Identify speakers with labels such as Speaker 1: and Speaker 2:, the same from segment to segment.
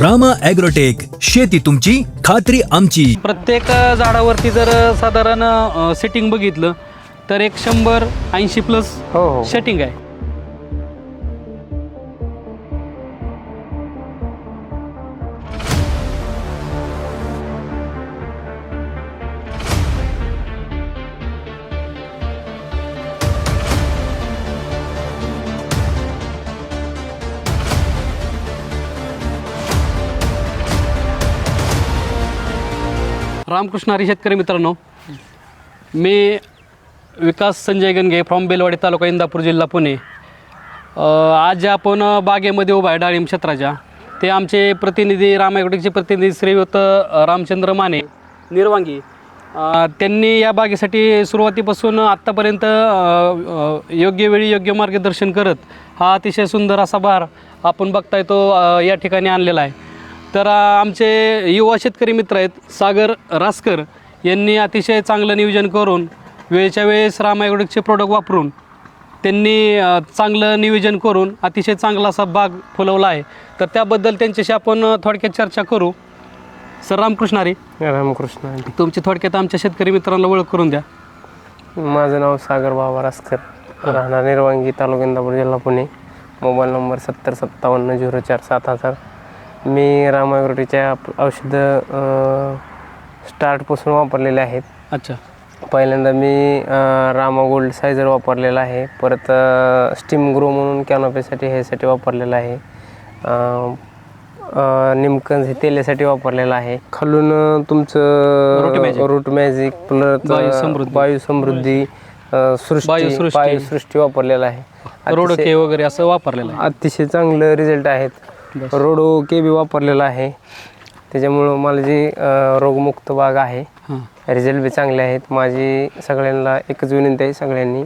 Speaker 1: Rama agrotech शेती तुमची खात्री आमची.
Speaker 2: प्रत्येक झाडावरती जर अ, साधारण सेटिंग बघितलं तर एक शंभर ऐंशी प्लस
Speaker 3: हो हो.
Speaker 2: सेटिंग आहे. रामकृष्ण हरी शेतकरी मित्रांनो मी विकास संजय गणगे फ्रॉम बेलवाडी तालुका इंदापूर जिल्हा पुणे. आज आपण बागेमध्ये उभा आहे डाळिंब क्षेत्राच्या. ते आमचे प्रतिनिधी रामायगडचे प्रतिनिधी श्रीयुत रामचंद्र माने निर्वांगी. त्यांनी या बागेसाठी सुरुवातीपासून आत्तापर्यंत योग्य वेळी योग्य मार्गदर्शन करत हा अतिशय सुंदर असा बहार आपण बघताय तो या ठिकाणी आणलेला आहे. तर आमचे युवा शेतकरी मित्र आहेत सागर रासकर यांनी अतिशय चांगलं नियोजन करून वेळच्या वेळेस रामायगडचे प्रोडक्ट वापरून त्यांनी चांगलं नियोजन करून अतिशय चांगला असा बाग फुलवला आहे. तर त्याबद्दल त्यांच्याशी आपण थोडक्यात चर्चा करू. सर रामकृष्ण हरी.
Speaker 3: रामकृष्ण.
Speaker 2: तुमची थोडक्यात आमच्या शेतकरी मित्रांना ओळख करून द्या.
Speaker 3: माझं नाव सागर बाबा रासकर. राहणार निर्वांगी तालुका इंदापूर जिल्हा पुणे. मोबाईल नंबर सत्तर सत्तावन्न झिरो चार सात हजार. मी रामायग्रोटीच्या औषधं स्टार्टपासून वापरलेले आहेत.
Speaker 2: अच्छा.
Speaker 3: पहिल्यांदा मी रामा गोल्ड सायझर वापरलेला आहे. परत स्टीम ग्रो म्हणून कॅनोपीसाठी ह्यासाठी वापरलेलं आहे. निमकंज हे तेलासाठी वापरलेलं आहे. खालून तुमचं. रूट मॅजिक परत
Speaker 2: बायो समृद्धी.
Speaker 3: सृष्टी वापरलेलं आहे.
Speaker 2: रोडके वगैरे असं वापरलेलं आहे.
Speaker 3: अतिशय चांगलं रिझल्ट आहेत. रोडो के बी वापरलेला आहे. त्याच्यामुळं मला जी अं, रोगमुक्त बाग आहे
Speaker 2: हां.
Speaker 3: रिझल्ट बी चांगले आहेत. माझी सगळ्यांना एकच विनंती आहे सगळ्यांनी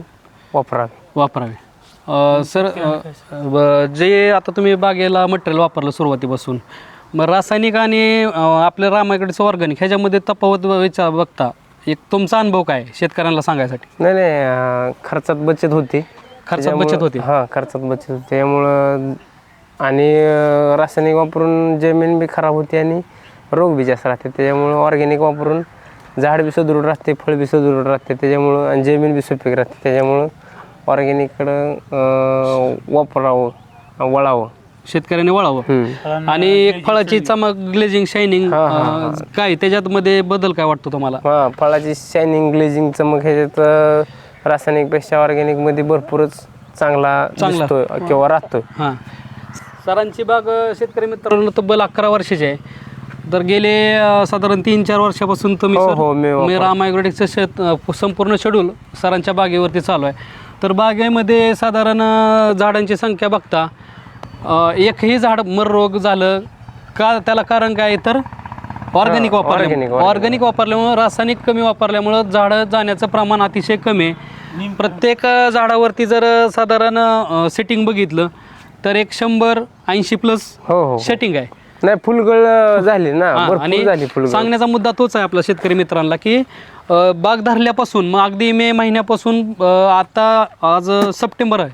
Speaker 3: वापरावे.
Speaker 2: वापरावे. अ, सर अ, ब- जे आता तुम्ही बागेला मटेरियल वापरलं सुरुवातीपासून मग रासायनिक आणि अ, आपल्या रामायकडचं ऑर्गॅनिक ह्याच्यामध्ये तफावत विचार बघता एक तुमचा अनुभव काय आहे शेतकऱ्यांना सांगायसाठी?
Speaker 3: नाही नाही अं, खर्चात बचत होती.
Speaker 2: खर्चात बचत होती.
Speaker 3: हां खर्चात बचत होती. त्यामुळं आणि रासायनिक वापरून जमीन बी खराब होती आणि रोग बी जास्त राहते. त्याच्यामुळं ऑर्गॅनिक वापरून झाड बी सुदृढ राहते फळ बी सुदृढ राहते. त्याच्यामुळं आणि जमीन बी सुपीक राहते. त्याच्यामुळं ऑर्गॅनिककडं वापरावं वळावं.
Speaker 2: शेतकऱ्यांनी वळावं. आणि एक फळाची चमक ग्लेजिंग शायनिंग. काय त्याच्यात मध्ये बदल काय वाटतो तुम्हाला?
Speaker 3: हां फळाची शायनिंग ग्लेजिंग चमक ह्याच्यात रासायनिकपेक्षा ऑर्गॅनिकमध्ये भरपूरच चांगला
Speaker 2: चांगला.
Speaker 3: किंवा राहतोय.
Speaker 2: हां. सरांची बाग अ, शेतकरी मित्रांनो तब्बल अकरा वर्षाची आहे. तर गेले अ, साधारण तीन चार वर्षापासून तुम्ही
Speaker 3: हो,
Speaker 2: सर-
Speaker 3: हो, मी वापर-
Speaker 2: राम ॲग्रोटेकचं शेत अ, संपूर्ण शेड्यूल सरांच्या बागेवरती चालू आहे. तर बागेमध्ये साधारण अ, झाडांची संख्या बघता अ, एकही झाड मर रोग झालं का त्याला कारण काय आहे तर ऑर्गॅनिक
Speaker 3: organic,
Speaker 2: वापरल्यामुळे. ऑर्गॅनिक वापरल्यामुळं रासायनिक कमी वापरल्यामुळं झाडं जाण्याचं प्रमाण अतिशय कमी आहे. प्रत्येक अ, झाडावरती जर अ, साधारण सेटिंग बघितलं तर एक शंभर ऐंशी प्लस
Speaker 3: हो हो
Speaker 2: सेटिंग आहे.
Speaker 3: नाही फुलगळ झाली ना
Speaker 2: हा,
Speaker 3: भरपूर झाली फुलगळ.
Speaker 2: सांगण्याचा मुद्दा तोच आहे आपल्या शेतकरी मित्रांना की अ, बाग धरल्यापासून मग अगदी मे महिन्यापासून अ, आता आज सप्टेंबर आहे.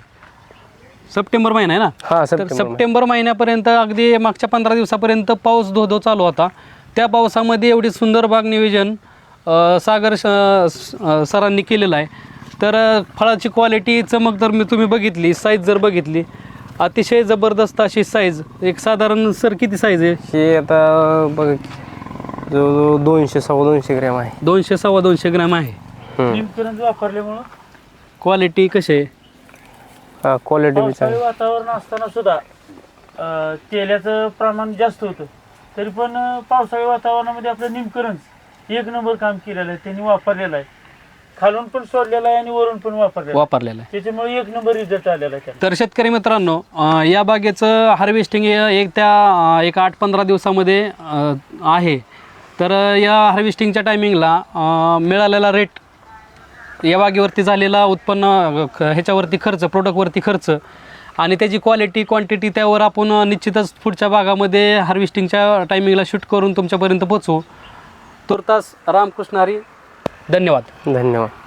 Speaker 2: सप्टेंबर महिना आहे ना?
Speaker 3: हा
Speaker 2: तर
Speaker 3: सप्टेंबर
Speaker 2: सप्टेंबर महिन्यापर्यंत अगदी मागच्या पंधरा दिवसापर्यंत पाऊस धो धो चालू होता. त्या पावसामध्ये एवढी सुंदर बाग नियोजन अ, सागर श- स- अ, सरांनी केलेलं आहे. तर अ, फळाची क्वालिटी चमक जर मी तुम्ही बघितली साईज जर बघितली अतिशय जबरदस्त अशी साईज एक साधारण सर किती साईज आहे?
Speaker 3: हे आता बघ जवळजवळ दोनशे सव्वा दोनशे ग्रॅम आहे.
Speaker 2: दोनशे सव्वा दोनशे ग्रॅम आहे.
Speaker 3: हम्म.
Speaker 4: वापरल्यामुळं?
Speaker 2: क्वालिटी कशी आहे?
Speaker 3: हा क्वालिटी बी
Speaker 4: पावसाळी
Speaker 3: चांगली.
Speaker 4: वातावरण असताना सुद्धा अं, तेलाचं प्रमाण जास्त होतं. तरी पण अं, पावसाळी वातावरणामध्ये आपलं निमकरंज एक नंबर काम केलेलं आहे त्यांनी वापरलेलं आहे. खालून पण सोडलेलं आहे आणि वरून पण वापरलेलं आहे.
Speaker 2: वापरलेला आहे.
Speaker 4: त्याच्यामुळे एक नंबर रिझल्ट आलेला आहे
Speaker 2: तर शेतकरी मित्रांनो अं, या बागेचं हार्वेस्टिंग एक त्या अं, एक आठ पंधरा दिवसामध्ये अं, आहे. तर अं, या हार्वेस्टिंगच्या टायमिंगला मिळालेला रेट या बागेवरती झालेला उत्पन्न अं, ख- ह्याच्यावरती खर्च प्रोडक्टवरती खर्च आणि त्याची क्वालिटी क्वांटिटी त्यावर आपण अं, निश्चितच पुढच्या भागामध्ये हार्वेस्टिंगच्या टायमिंगला शूट करून तुमच्यापर्यंत पोचवू तुर्तास रामकृष्ण हरी धन्यवाद.
Speaker 3: धन्यवाद.